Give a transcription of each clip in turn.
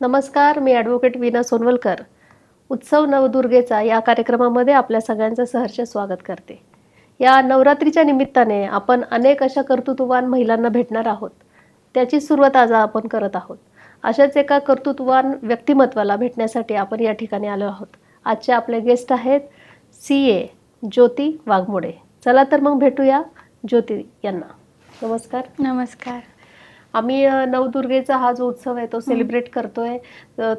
नमस्कार मी ॲडव्होकेट विना सोनवलकर. उत्सव नवदुर्गेचा या कार्यक्रमामध्ये आपल्या सगळ्यांचं सहर्ष स्वागत करते. या नवरात्रीच्या निमित्ताने आपण अनेक अशा कर्तृत्ववान महिलांना भेटणार आहोत. त्याची सुरुवात आज आपण करत आहोत. अशाच एका कर्तृत्ववान व्यक्तिमत्वाला भेटण्यासाठी आपण या ठिकाणी आलो आहोत. आजचे आपले गेस्ट आहेत सी ए ज्योती वाघमोडे. चला तर मग भेटूया ज्योती यांना. नमस्कार. नमस्कार. आम्ही नवदुर्गेचा हा जो उत्सव आहे तो सेलिब्रेट करतोय.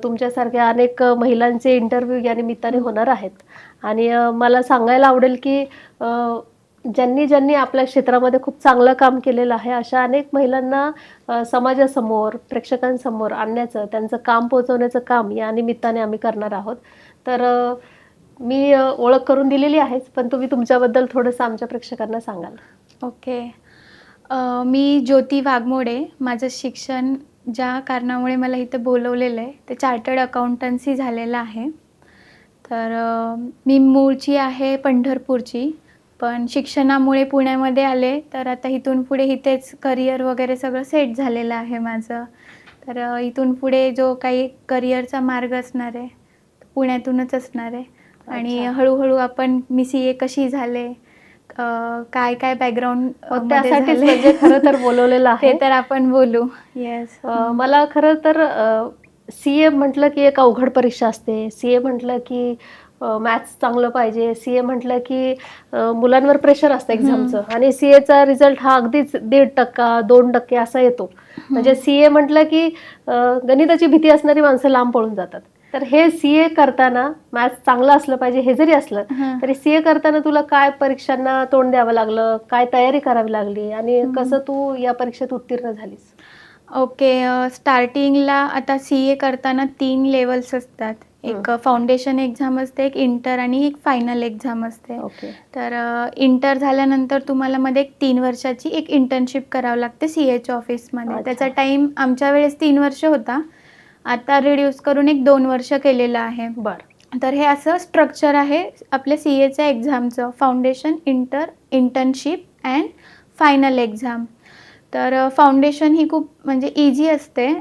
तुमच्यासारख्या अनेक महिलांचे इंटरव्ह्यू या निमित्ताने होणार आहेत. आणि मला सांगायला आवडेल की ज्यांनी ज्यांनी आपल्या क्षेत्रामध्ये खूप चांगलं काम केलेलं आहे अशा अनेक महिलांना समाजासमोर प्रेक्षकांसमोर आणण्याचं त्यांचं काम पोहोचवण्याचं काम या निमित्ताने आम्ही करणार आहोत. तर मी ओळख करून दिलेली आहेच पण तुम्ही तुमच्याबद्दल थोडंसं आमच्या प्रेक्षकांना सांगाल. ओके. मी ज्योती वाघमोडे. माझं शिक्षण ज्या कारणामुळे मला इथं बोलवलेलं आहे ते चार्टर्ड अकाउंटन्सी झालेलं आहे. तर मी मूळची आहे पंढरपूरची पण शिक्षणामुळे पुण्यामध्ये आले तर आता इथून पुढे इथेच करिअर वगैरे सगळं सेट झालेलं आहे माझं. तर इथून पुढे जो काही करिअरचा मार्ग असणार आहे पुण्यातूनच असणार आहे. आणि. हळूहळू आपण मी सी ए कशी झाले काय काय बॅकग्राऊंड मग त्यासाठीच म्हणजे खरं तर बोलवलेलं आहे. ते तर आपण बोलू. येस मला खरं तर सी ए म्हटलं की एक अवघड परीक्षा असते. सी ए म्हटलं की मॅथ्स चांगलं पाहिजे. सी ए म्हटलं की मुलांवर प्रेशर असतं एक्झामचं आणि सी एचा रिझल्ट हा अगदीच दीड टक्का दोन टक्के असा येतो. म्हणजे सी ए म्हटलं की गणिताची भीती असणारी माणसं लांब पळून जातात. तर हे सी ए करताना मॅथ्स चांगलं असलं पाहिजे हे जरी असलं तरी सी ए करताना तुला काय परीक्षांना तोंड द्यावं लागलं? काय तयारी करावी लागली? आणि कसं तू या परीक्षेत उत्तीर्ण झालीस? ओके स्टार्टिंगला आता सी ए करताना तीन लेवल्स असतात. एक फाउंडेशन एक्झाम असते एक इंटर आणि एक फायनल एक्झाम असते. तर इंटर झाल्यानंतर तुम्हाला मध्ये एक तीन वर्षाची एक इंटर्नशिप करावं लागते सी एच्या ऑफिसमध्ये. त्याचा टाईम आमच्या वेळेस तीन वर्ष होता. आता रिड्यूस करून एक दोन वर्ष केलेलं आहे. बर. तर हे असं स्ट्रक्चर आहे आपल्या सी एच्या एक्झामचं foundation inter internship and final exam तर फाउंडेशन ही खूप म्हणजे इझी असते.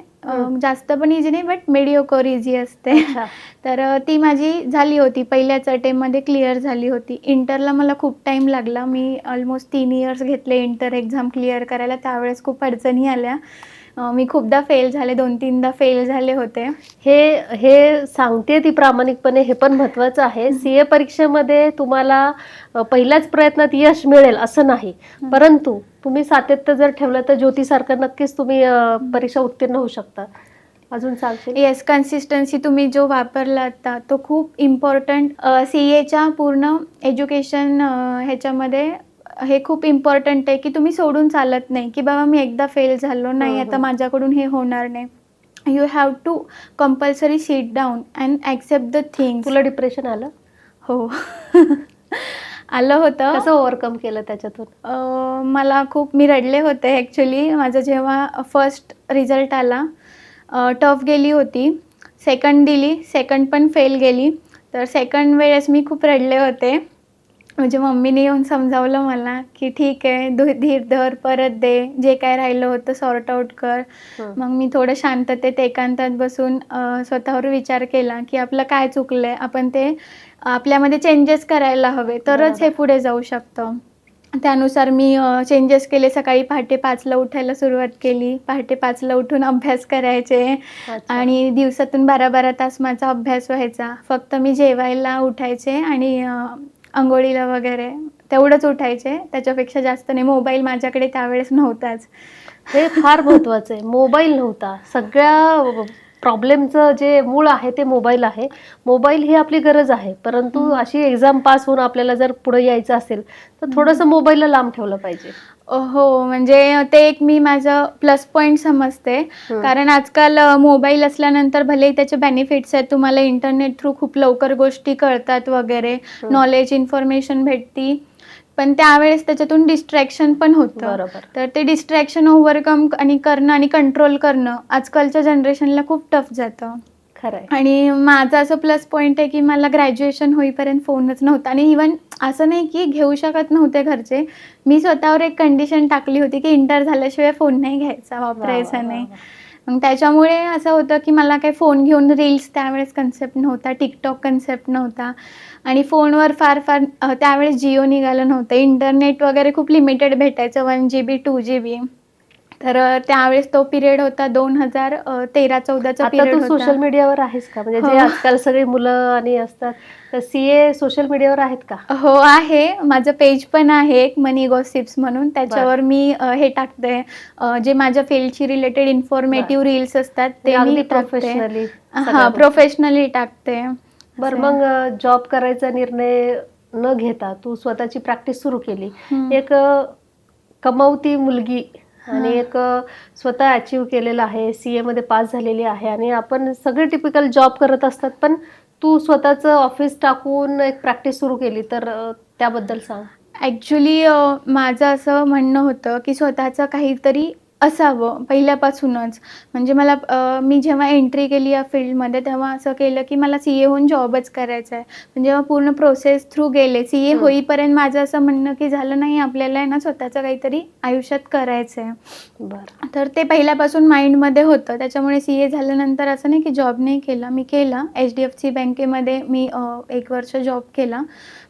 जास्त पण इझी नाही बट मेडिओकर इझी असते. तर ती माझी झाली होती. पहिल्याच अटेम्पमध्ये क्लिअर झाली होती. इंटरला मला खूप टाईम लागला. मी ऑलमोस्ट तीन इयर्स घेतले इंटर एक्झाम क्लिअर करायला. त्यावेळेस खूप अडचणी आल्या. मी खूपदा फेल झाले दोन तीनदा फेल झाले होते. हे हे सांगते ती प्रामाणिकपणे हे पण महत्वाचं आहे. सीए परीक्षेमध्ये तुम्हाला पहिल्याच प्रयत्नात यश मिळेल असं नाही. परंतु तुम्ही सातत्य जर ठेवलं तर ज्योतीसारखं नक्कीच तुम्ही परीक्षा उत्तीर्ण होऊ शकता. अजून सांगशील? येस कन्सिस्टन्सी तुम्ही जो वापरला आता तो खूप इम्पॉर्टंट सी एच्या पूर्ण एज्युकेशन ह्याच्यामध्ये हे खूप इम्पॉर्टंट आहे की तुम्ही सोडून चालत नाही की बाबा मी एकदा फेल झालो नाही आता. माझ्याकडून हे होणार नाही. You have to compulsory sit down and accept the things तुला डिप्रेशन आलं? हो. आलं होतं. कसं ओव्हरकम केलं त्याच्यातून? मला खूप मी रडले होते ॲक्च्युली माझं जेव्हा फर्स्ट रिझल्ट आला टफ गेली होती. सेकंड दिली सेकंड पण फेल गेली. तर सेकंड वेळेस मी खूप रडले होते. म्हणजे मम्मीने येऊन समजावलं मला की ठीक आहे धु धीर धर परत दे जे काय राहिलं होतं सॉर्ट आऊट कर. मग मी थोडं शांततेत एकांतात बसून स्वतःवर विचार केला की आपलं काय चुकलं आहे आपण ते आपल्यामध्ये चेंजेस करायला हवे. तरच हे. पुढे जाऊ शकतं. त्यानुसार मी चेंजेस केले. सकाळी पहाटे पाचला उठायला सुरुवात केली. पहाटे पाचला उठून अभ्यास करायचे. आणि दिवसातून बारा बारा तास माझा अभ्यास व्हायचा. फक्त मी जेवायला उठायचे आणि आंघोळीला वगैरे तेवढंच उठायचे. त्याच्यापेक्षा जास्त नाही. मोबाईल माझ्याकडे त्यावेळेस नव्हताच. हे फार महत्वाचं आहे. मोबाईल नव्हता. सगळ्या प्रॉब्लेमचं जे मूळ आहे ते मोबाईल आहे. मोबाईल ही आपली गरज आहे. परंतु अशी एक्झाम पास होऊन आपल्याला जर पुढे यायचं असेल तर थोडंसं मोबाईलला लांब ठेवलं पाहिजे. हो म्हणजे ते एक मी माझं प्लस पॉईंट समजते. कारण आजकाल मोबाईल असल्यानंतर भलेही त्याचे बेनिफिट्स आहेत तुम्हाला इंटरनेट थ्रू खूप लवकर गोष्टी कळतात वगैरे. नॉलेज इन्फॉर्मेशन भेटती. पण त्यावेळेस त्याच्यातून डिस्ट्रॅक्शन पण होतं. बरोबर. तर ते डिस्ट्रॅक्शन ओव्हरकम आणि करणं आणि कंट्रोल करणं आजकालच्या जनरेशनला खूप टफ जातं. खरंय. आणि माझं असं प्लस पॉईंट आहे की मला ग्रॅज्युएशन होईपर्यंत फोनच नव्हता. आणि इवन असं नाही की घेऊ शकत नव्हते घरचे. मी स्वतःवर एक कंडिशन टाकली होती की इंटर झाल्याशिवाय फोन नाही घ्यायचा. वापरायचा नाही. मग त्याच्यामुळे असं होतं की मला काही फोन घेऊन रील्स त्यावेळेस कन्सेप्ट नव्हता टिकटॉक कन्सेप्ट नव्हता. आणि फोनवर फार फार त्यावेळेस जिओ निघालं नव्हतं. इंटरनेट वगैरे खूप लिमिटेड भेटायचं one G B to G B तर त्यावेळेस तो पिरियड होता दोन हजार तेरा चौदाचा आता पिरियड तू सोशल होता मीडियावर आहेस का? म्हणजे हो. जे आजकाल सगळी मुलं आणि असतात तर सीए सोशल मीडियावर आहेत का? हो आहे. माझं पेज पण आहे एक मनी गॉसिप्स म्हणून. त्याच्यावर मी हे टाकते. जे माझ्या फील्डशी रिलेटेड इन्फॉर्मेटिव्ह रील्स असतात ते अगदी मी प्रोफेशनली हा प्रोफेशनली टाकते. बर. मग जॉब करायचा निर्णय न घेता तू स्वतःची प्रॅक्टिस सुरू केली. एक कमावती मुलगी आणि. एक स्वतः अचीव केलेलं आहे सी मध्ये पास झालेली आहे आणि आपण सगळे टिपिकल जॉब करत असतात पण तू स्वतःचं ऑफिस टाकून एक प्रॅक्टिस सुरू केली तर त्याबद्दल सांग ॲक्च्युली माझं असं म्हणणं होतं की स्वतःचं काहीतरी असावं पहिल्यापासूनच. म्हणजे मला मी जेव्हा एंट्री केली या फील्डमध्ये तेव्हा असं केलं की मला सी ए होऊन जॉबच करायचा आहे. पण जेव्हा पूर्ण प्रोसेस थ्रू गेले. C A. होईपर्यंत माझं असं म्हणणं की झालं नाही आपल्याला ना स्वतःचं काहीतरी आयुष्यात करायचं आहे बर. तर ते पहिल्यापासून माइंडमध्ये होतं. त्याच्यामुळे सी ए झाल्यानंतर असं नाही की जॉब नाही केला. मी केला. एच डी एफ सी बँकेमध्ये मी एक वर्ष जॉब केला.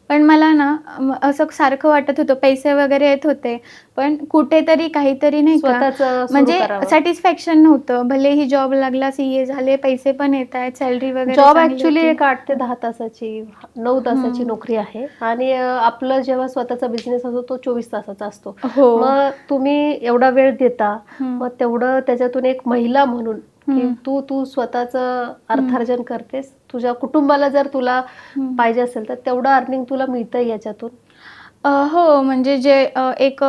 पण मला ना असं सारखं वाटत होतं. पैसे वगैरे येत होते. पण कुठेतरी काहीतरी नाही का स्वतःच म्हणजे सॅटिस्फॅक्शन नव्हतं. भले ही जॉब लागला सी ए झाले पैसे पण येत आहेत सॅलरी वगैरे जॉब चांगली ऍक्च्युली होती. एक आठ ते दहा तासाची नऊ तासाची. नोकरी आहे. आणि अ, आपलं जेव्हा स्वतःचा बिझनेस असतो तो चोवीस तासाचा असतो. हो. मग तुम्ही एवढा वेळ देता. हम्म. मग तेवढं त्याच्यातून एक महिला म्हणून की. तू तू स्वतःच अर्थार्जन करतेस. तुझ्या कुटुंबाला जर तुला. पाहिजे असेल तर तेवढं अर्निंग तुला मिळतं याच्यातून. हो म्हणजे जे एक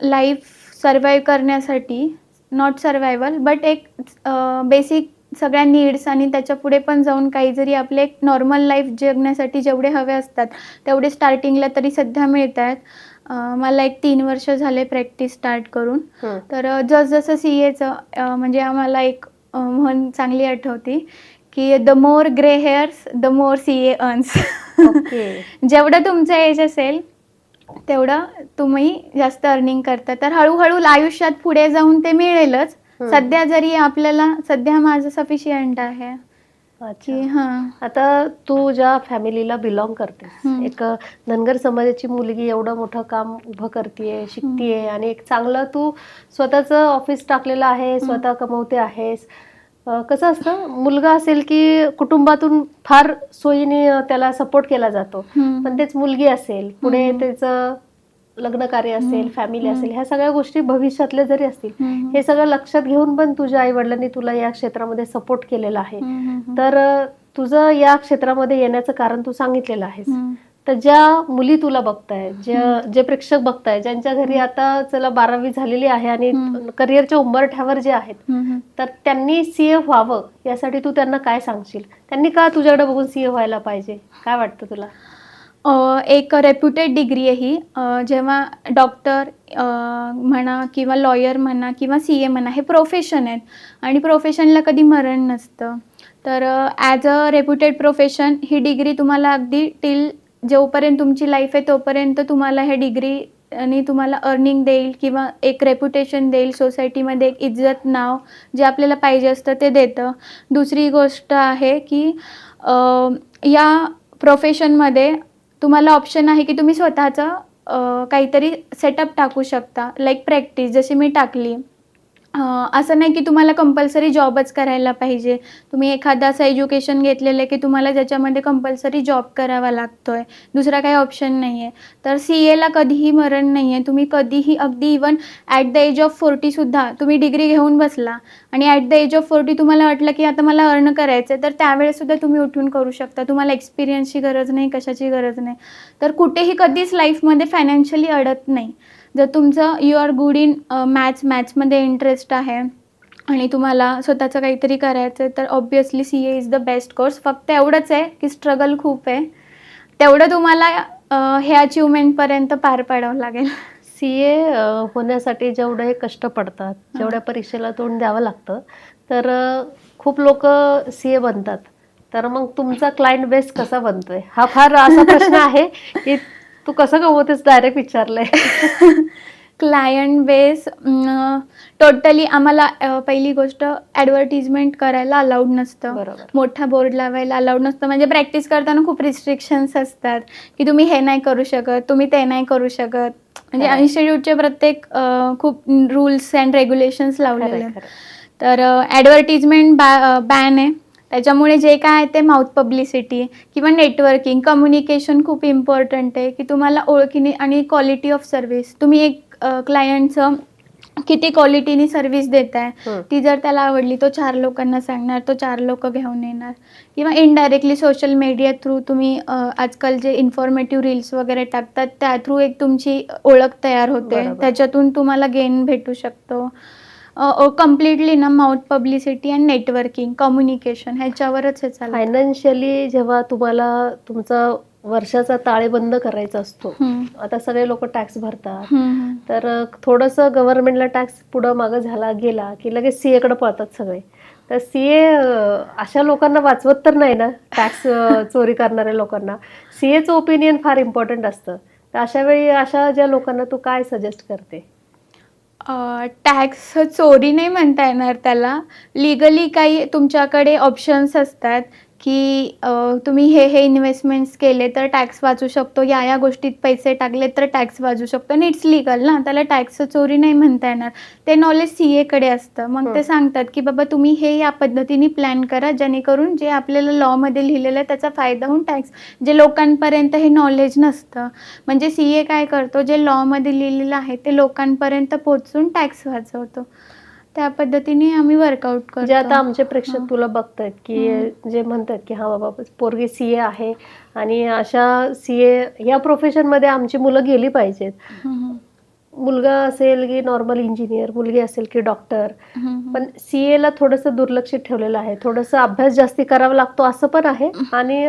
लाईफ सर्वाईव्ह करण्यासाठी नॉट सर्वायवल बट एक बेसिक सगळ्या नीड्स आणि त्याच्या पुढे पण जाऊन काही जरी आपले एक नॉर्मल लाईफ जगण्यासाठी जेवढे हवे असतात तेवढे स्टार्टिंगला तरी सध्या मिळत आहेत मला एक तीन वर्ष झाले प्रॅक्टिस स्टार्ट करून. तर जसजसं सी एचं म्हणजे आम्हाला एक म्हण चांगली आठवती की the more grey hairs the more C A earns जेवढं तुमचं एज असेल तेवढं तुम्ही जास्त अर्निंग करता. तर हळूहळू आयुष्यात पुढे जाऊन ते मिळेलच. सध्या जरी आपल्याला सध्या माझं सफिशियंट आहे. की हां आता तू ज्या फॅमिलीला बिलॉंग हम्म. एक धनगर समाजाची मुलगी एवढं मोठं काम उभं करतेय शिकतीये आणि एक चांगलं तू स्वतःचं ऑफिस टाकलेलं आहे स्वतः कमवते आहेस कसं असतं मुलगा असेल की कुटुंबातून फार सोयीने त्याला सपोर्ट केला जातो. पण तेच मुलगी असेल पुढे. त्याचं लग्न कार्य असेल. फॅमिली. असेल ह्या सगळ्या गोष्टी भविष्यातल्या जरी असतील. हे सगळं लक्षात घेऊन पण तुझ्या आई वडिलांनी तुला या क्षेत्रामध्ये सपोर्ट केलेला आहे तर तुझं या क्षेत्रामध्ये येण्याचं कारण तू सांगितलेलं आहेस. तर ज्या मुली तुला बघताय ज्या जे प्रेक्षक बघताय ज्यांच्या घरी आता चला बारावी झालेली आहे आणि. करिअरच्या उंबरठ्यावर जे आहेत. तर त्यांनी सीए व्हावं यासाठी तू त्यांना काय सांगशील त्यांनी का तुझ्याकडे बघून सीए व्हायला पाहिजे काय वाटतं तुला एक रेप्युटेड डिग्री आहे ही. जेव्हा डॉक्टर म्हणा किंवा लॉयर म्हणा किंवा सी ए म्हणा हे प्रोफेशन आहेत. आणि प्रोफेशनला कधी मरण नसतं. तर ॲज अ रेप्युटेड प्रोफेशन ही डिग्री तुम्हाला अगदी टिल जोपर्यंत तुमची लाईफ आहे तोपर्यंत तुम्हाला हे डिग्री आणि तुम्हाला अर्निंग देईल किंवा एक रेप्युटेशन देईल. सोसायटीमध्ये एक इज्जत नाव जे आपल्याला पाहिजे असतं ते देतं. दुसरी गोष्ट आहे की या प्रोफेशनमध्ये तुम्हाला ऑप्शन आहे की तुम्ही स्वतःचं काहीतरी सेटअप टाकू शकता. लाईक प्रॅक्टिस जशी मी टाकली. असं नाही की तुम्हाला कंपल्सरी जॉबच करायला पाहिजे. तुम्ही एखादं असं एज्युकेशन घेतलेलं आहे की तुम्हाला ज्याच्यामध्ये कंपल्सरी जॉब करावा लागतो आहे दुसरा काही ऑप्शन नाही आहे तर सी एला कधीही मरण नाही आहे तुम्ही कधीही अगदी even at the age of फोर्टीसुद्धा तुम्ही डिग्री घेऊन बसला आणि at the age of forty तुम्हाला वाटलं की आता मला अर्न करायचं आहे तर त्यावेळेसुद्धा तुम्ही उठून करू शकता. तुम्हाला एक्सपिरियन्सची गरज नाही कशाची गरज नाही. तर कुठेही कधीच लाईफमध्ये फायनान्शियली अडत नाही. जर तुमचं you are good in maths मॅथ्समध्ये इंटरेस्ट आहे आणि तुम्हाला स्वतःचं काहीतरी करायचं आहे तर obviously C A is the best course फक्त एवढंच आहे की स्ट्रगल खूप आहे. तेवढं तुम्हाला हे अचिव्हमेंटपर्यंत पार पाडावं लागेल. सी ए होण्यासाठी जेवढे कष्ट पडतात जेवढ्या परीक्षेला तोंड द्यावं लागतं तर खूप लोक सी ए बनतात. तर मग तुमचा क्लायंट बेस कसा बनतोय? हा फार असा प्रश्न आहे की तू कसं कमवतेस डायरेक्ट विचारलंय? क्लायंट बेस टोटली आम्हाला पहिली गोष्ट ॲडव्हर्टिजमेंट करायला अलाउड नसतं. बरोबर. मोठा बोर्ड लावायला अलाउड नसतं. म्हणजे प्रॅक्टिस करताना खूप रिस्ट्रिक्शन्स असतात की तुम्ही हे नाही करू शकत तुम्ही ते नाही करू शकत. म्हणजे. इन्स्टिट्यूटचे प्रत्येक अ, खूप रूल्स अँड रेग्युलेशन्स लावलेले खरंय, आहेत. खरंय. तर ॲडव्हर्टिजमेंट बॅ बॅन आहे. त्याच्यामुळे जे काय आहे ते माउथ पब्लिसिटी किंवा नेटवर्किंग कम्युनिकेशन खूप इम्पॉर्टंट आहे की तुम्हाला ओळखीने आणि क्वालिटी ऑफ सर्व्हिस तुम्ही एक क्लायंटचं किती क्वालिटीनी सर्व्हिस देत आहे. ती जर त्याला आवडली तो चार लोकांना सांगणार तो चार लोक घेऊन येणार किंवा इनडायरेक्टली सोशल मीडिया थ्रू तुम्ही आजकाल जे इन्फॉर्मेटिव्ह रील्स वगैरे टाकतात त्या थ्रू एक तुमची ओळख तयार होते. त्याच्यातून तुम्हाला गेन भेटू शकतो कम्प्लिटली ना mouth publicity and networking communication ह्याच्यावरच हे चालतं फायनान्शियली जेव्हा तुम्हाला तुमचा वर्षाचा ताळेबंद करायचा असतो. आता सगळे लोक टॅक्स भरतात. तर थोडंसं गव्हर्नमेंटला टॅक्स पुढं मागं झाला गेला की लगेच सी एकडे पळतात सगळे. तर सी ए अशा लोकांना वाचवत तर नाही ना टॅक्स चोरी करणाऱ्या लोकांना. सी एचं ओपिनियन फार इम्पॉर्टंट असतं. तर अशा वेळी अशा ज्या लोकांना तू काय सजेस्ट करते? टॅक्स चोरी नाही म्हणता येणार त्याला. लिगली काही तुमच्याकडे ऑप्शन्स असतात. की तुम्ही हे हे इन्व्हेस्टमेंट्स केले तर टॅक्स वाचू शकतो. या या गोष्टीत पैसे टाकले तर टॅक्स वाचू शकतो. आणि इट्स लिगल ना? त्याला टॅक्स चोरी नाही म्हणता येणार. ते नॉलेज सी एकडे असतं. मग ते. सांगतात की बाबा तुम्ही हे या पद्धतीने प्लॅन करा. जेणेकरून जे आपल्याला लॉमध्ये लिहिलेलं आहे त्याचा फायदा होऊन टॅक्स जे लोकांपर्यंत हे नॉलेज नसतं. म्हणजे सी ए काय करतो? जे लॉमध्ये लिहिलेलं आहे ते लोकांपर्यंत पोहोचून टॅक्स वाचवतो. त्या पद्धतीने आम्ही वर्कआउट करतो. जे आता आमचे प्रेक्षक. तुला बघतायत की जे म्हणतात की हा बाबा पोरगी सी ए आहे आणि अशा सी ए या प्रोफेशनमध्ये आमची मुलं गेली पाहिजेत. मुलगा असेल की नॉर्मल इंजिनियर मुलगी असेल की डॉक्टर पण सी एला थोडंसं दुर्लक्षित ठेवलेलं आहे. थोडंसं अभ्यास जास्ती करावा लागतो असं पण आहे. आणि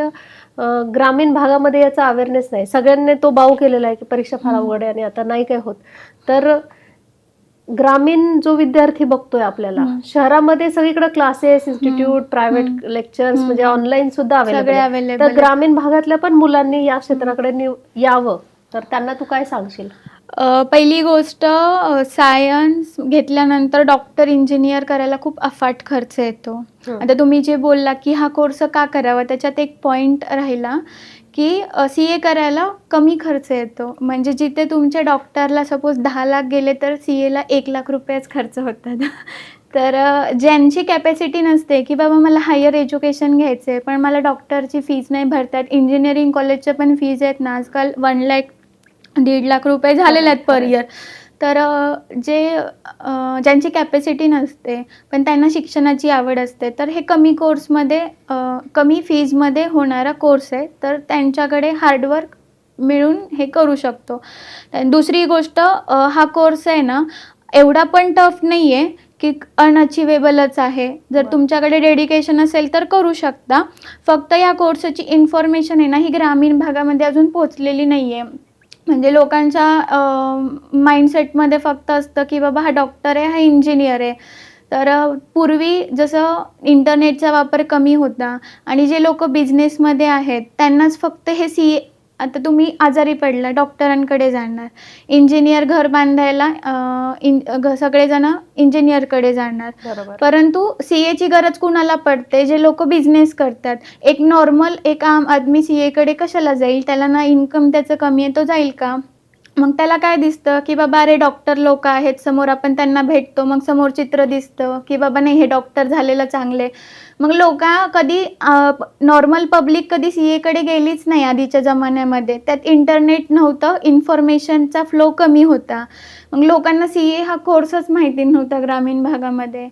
ग्रामीण भागामध्ये याचा अवेअरनेस नाही. सगळ्यांनी तो बाऊ केलेला आहे की परीक्षा फार. अवघड आहे आणि आता नाही काय होत. तर ग्रामीण जो विद्यार्थी बघतोय आपल्याला. शहरामध्ये सगळीकडे क्लासेस इन्स्टिट्यूट प्रायव्हेट. लेक्चर्स. म्हणजे ऑनलाईन सुद्धा अवेलेबल तर. ग्रामीण भागातल्या पण मुलांनी या क्षेत्राकडे यावं तर त्यांना तू काय सांगशील पहिली गोष्ट सायन्स घेतल्यानंतर डॉक्टर इंजिनियर करायला खूप अफाट खर्च येतो. आता तुम्ही जे बोलला की हा कोर्स का करावा त्याच्यात एक पॉईंट राहिला की सी ए करायला कमी खर्च येतो. म्हणजे जिथे तुमच्या डॉक्टरला सपोज दहा लाख गेले तर सी एला एक लाख रुपयेच खर्च होतात. तर ज्यांची कॅपॅसिटी नसते की बाबा मला हायर एज्युकेशन घ्यायचं आहे पण मला डॉक्टरची फीज नाही भरतात. इंजिनिअरिंग कॉलेजच्या पण फीज आहेत ना. आजकाल वन लॅक दीड लाख रुपये झालेले आहेत पर. इयर तर जे ज्यांची कॅपॅसिटी नसते पण त्यांना शिक्षणाची आवड असते तर हे कमी कोर्समध्ये कमी फीजमध्ये होणारा कोर्स आहे. तर त्यांच्याकडे हार्डवर्क मिळून हे करू शकतो. दुसरी गोष्ट हा कोर्स आहे ना एवढा पण टफ नाही आहे की अनअचिवेबलच आहे. जर. तुमच्याकडे डेडिकेशन असेल तर करू शकता. फक्त या कोर्सची इन्फॉर्मेशन आहे ना ही ग्रामीण भागामध्ये अजून पोचलेली नाही आहे म्हणजे लोकांच्या माइंडसेटमध्ये फक्त असतं की बाबा हा डॉक्टर आहे हा इंजिनियर आहे. तर पूर्वी जसं इंटरनेटचा वापर कमी होता आणि जे लोक बिझनेसमध्ये आहेत त्यांनाच फक्त हे सी आता तुम्ही आजारी पडला डॉक्टरांकडे जाणार इंजिनियर घर बांधायला इन सगळेजण इंजिनियरकडे जाणार. परंतु सी एची गरज कुणाला पडते? जे लोक बिझनेस करतात. एक नॉर्मल एक आम आदमी सी एकडे कशाला जाईल? त्याला ना इन्कम त्याचं कमी आहे तो जाईल का? मग त्याला काय दिसतं? की बाबा अरे डॉक्टर लोक आहेत समोर आपण त्यांना भेटतो मग समोर चित्र दिसतं की बाबा नाही हे डॉक्टर झालेलं चांगले. मग लोक कधी नॉर्मल पब्लिक कधी सी एकडे गेलीच नाही आधीच्या जमान्यामध्ये. त्यात इंटरनेट नव्हतं इन्फॉर्मेशनचा फ्लो कमी होता. मग लोकांना सी ए हा कोर्सच माहिती नव्हता ग्रामीण भागामध्ये.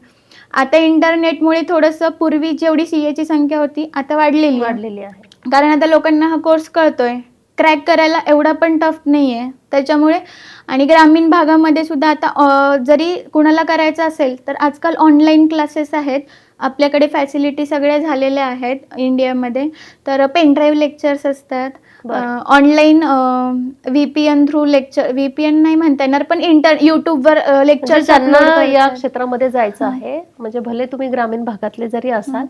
आता इंटरनेटमुळे थोडंसं पूर्वी जेवढी सी एची संख्या होती आता वाढलेली. वाढलेली आहे. कारण आता लोकांना हा कोर्स कळतोय. क्रॅक करायला एवढा पण टफ नाही आहे त्याच्यामुळे आणि ग्रामीण भागामध्ये सुद्धा आता जरी कुणाला करायचं असेल तर आजकाल ऑनलाईन क्लासेस आहेत. आपल्याकडे फॅसिलिटी सगळ्या झालेल्या आहेत इंडियामध्ये तर पेनड्राईव्ह लेक्चर्स असतात. Online V P N through lecture V P N नाही म्हणता येणार पण इंटर युट्यूबवर लेक्चर ज्यांना या क्षेत्रामध्ये जायचं आहे म्हणजे भले तुम्ही ग्रामीण भागातले जरी असाल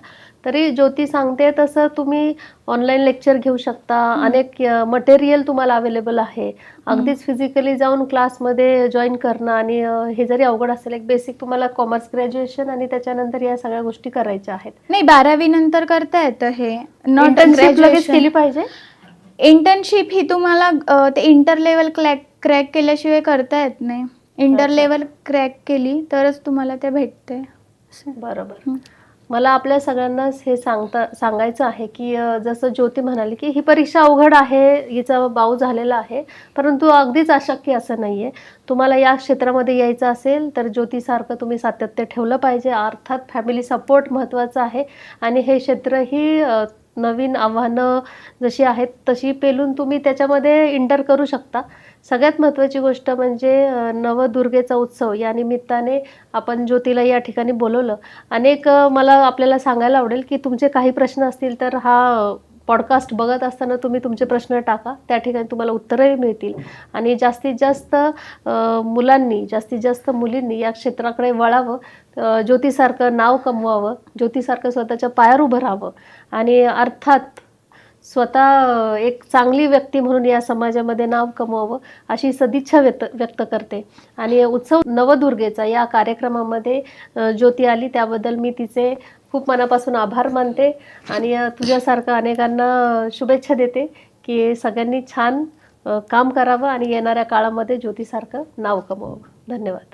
तरी ज्योती सांगते तसं तुम्ही ऑनलाईन लेक्चर घेऊ शकता. अनेक मटेरियल तुम्हाला अवेलेबल आहे. अगदीच फिजिकली जाऊन क्लासमध्ये जॉईन करणं आणि हे जरी अवघड असेल एक बेसिक तुम्हाला कॉमर्स ग्रॅज्युएशन आणि त्याच्यानंतर या सगळ्या गोष्टी करायच्या आहेत. नाही बारावी नंतर करता येतं हे. नॉट केली पाहिजे? इंटर्नशिप ही तुम्हाला अ, ते इंटर लेवल क्रॅक क्रॅक केल्याशिवाय करता येत नाही. इंटर. लेवल क्रॅक केली तरच तुम्हाला ते भेटते बरोबर. हं. मला आपल्या सगळ्यांनाच हे सांगता सांगायचं आहे की अ, जसं ज्योती म्हणाली की ही परीक्षा अवघड आहे हिचा बाऊ झालेला आहे परंतु अगदीच अशक्य असं नाही आहे तुम्हाला या क्षेत्रामध्ये यायचं असेल तर ज्योतीसारखं तुम्ही सातत्य ठेवलं पाहिजे. अर्थात फॅमिली सपोर्ट महत्त्वाचं आहे. आणि हे क्षेत्र ही अ, नवीन आव्हानं जशी आहेत तशी पेलून तुम्ही त्याच्यामध्ये इंटर करू शकता. सगळ्यात महत्त्वाची गोष्ट म्हणजे नवदुर्गेचा उत्सव. या निमित्ताने आपण ज्योतीला या ठिकाणी बोलवलं. अनेक मला आपल्याला सांगायला आवडेल की तुमचे काही प्रश्न असतील तर हा पॉडकास्ट बघत असताना तुम्ही तुमचे प्रश्न टाका. त्या ठिकाणी तुम्हाला उत्तरही मिळतील. आणि जास्तीत जास्त मुलांनी जास्तीत जास्त मुलींनी या क्षेत्राकडे वळावं. ज्योतीसारखं नाव कमवावं. ज्योतीसारखं स्वतःच्या पायावर उभं राहावं. आणि अर्थात स्वतः एक चांगली व्यक्ती म्हणून या समाजामध्ये नाव कमवावं अशी सदिच्छा व्यक्त व्यक्त करते. आणि उत्सव नवदुर्गेचा या कार्यक्रमामध्ये ज्योती आली त्याबद्दल मी तिचे खूप मनापासून आभार मानते आणि तुझ्यासारखं अनेकांना शुभेच्छा देते की सगळ्यांनी छान काम करावं आणि येणाऱ्या काळामध्ये ज्योतीसारखं नाव कमवावं. धन्यवाद.